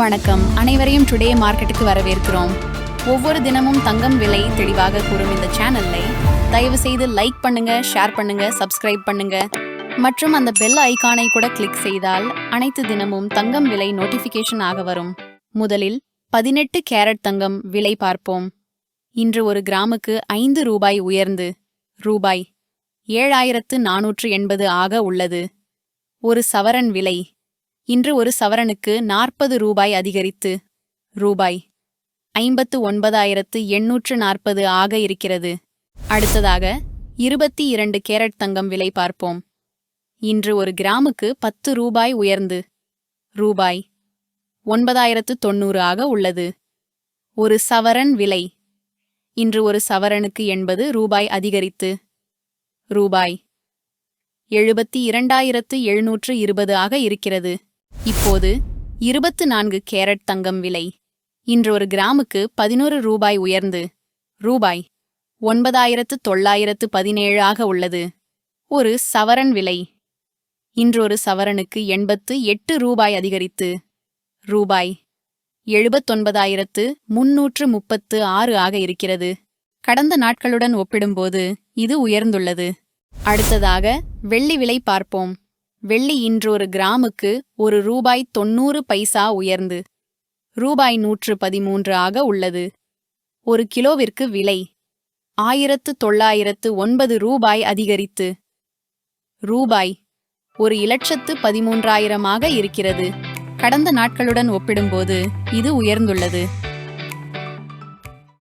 வணக்கம். அனைவரையும் டுடே மார்க்கெட்டுக்கு வரவேற்கிறோம். ஒவ்வொரு தினமும் தங்கம் விலை தெளிவாக கூறும் இந்த சேனலை தயவு செய்து லைக் பண்ணுங்க ஷேர் பண்ணுங்க சப்ஸ்கிரைப் பண்ணுங்க. மற்றும் அந்த பெல் ஐகானை கூட கிளிக் செய்தால் அனைத்து தினமும் தங்கம் விலை நோட்டிபிகேஷன் ஆக வரும். முதலில் பதினெட்டு கேரட் தங்கம் விலை பார்ப்போம். இன்று ஒரு கிராமுக்கு ஐந்து ரூபாய் உயர்ந்து ரூபாய் ஏழாயிரத்து நானூற்று எண்பது ஆக உள்ளது. ஒரு சவரன் விலை இன்று ஒரு சவரனுக்கு நாற்பது ரூபாய் அதிகரித்து ரூபாய் ஐம்பத்து ஒன்பதாயிரத்து எண்ணூற்று நாற்பது ஆக இருக்கிறது. அடுத்ததாக இருபத்தி இரண்டு கேரட் தங்கம் விலை பார்ப்போம். இன்று ஒரு கிராமுக்கு பத்து ரூபாய் உயர்ந்து ரூபாய் ஒன்பதாயிரத்து தொண்ணூறு ஆக உள்ளது. ஒரு சவரன் விலை. இன்று ஒரு சவரனுக்கு எண்பது ரூபாய் அதிகரித்து ரூபாய் எழுபத்தி இரண்டாயிரத்து எழுநூற்று இருபது ஆக இருக்கிறது. இப்போது இருபத்து நான்கு கேரட் தங்கம் விலை. இன்று ஒரு கிராமுக்கு பதினோரு ரூபாய் உயர்ந்து ரூபாய் ஒன்பதாயிரத்து தொள்ளாயிரத்து பதினேழு ஆக உள்ளது. ஒரு சவரன் விலை. இன்றொரு சவரனுக்கு எண்பத்து எட்டு ரூபாய் அதிகரித்து ரூபாய் எழுபத்தொன்பதாயிரத்து முன்னூற்று முப்பத்து ஆறு ஆக இருக்கிறது. கடந்த நாட்களுடன் ஒப்பிடும்போது இது உயர்ந்துள்ளது. அடுத்ததாக வெள்ளி விலை பார்ப்போம். வெள்ளி இன்றொரு கிராமுக்கு ஒரு ரூபாய் தொன்னூறு பைசா உயர்ந்து ரூபாய் நூற்று பதிமூன்று ஆக உள்ளது. ஒரு கிலோவிற்கு விலை ஆயிரத்து தொள்ளாயிரத்து ஒன்பது ரூபாய் அதிகரித்து ரூபாய் ஒரு இலட்சத்து பதிமூன்றாயிரமாக இருக்கிறது. கடந்த நாட்களுடன் ஒப்பிடும்போது இது உயர்ந்துள்ளது.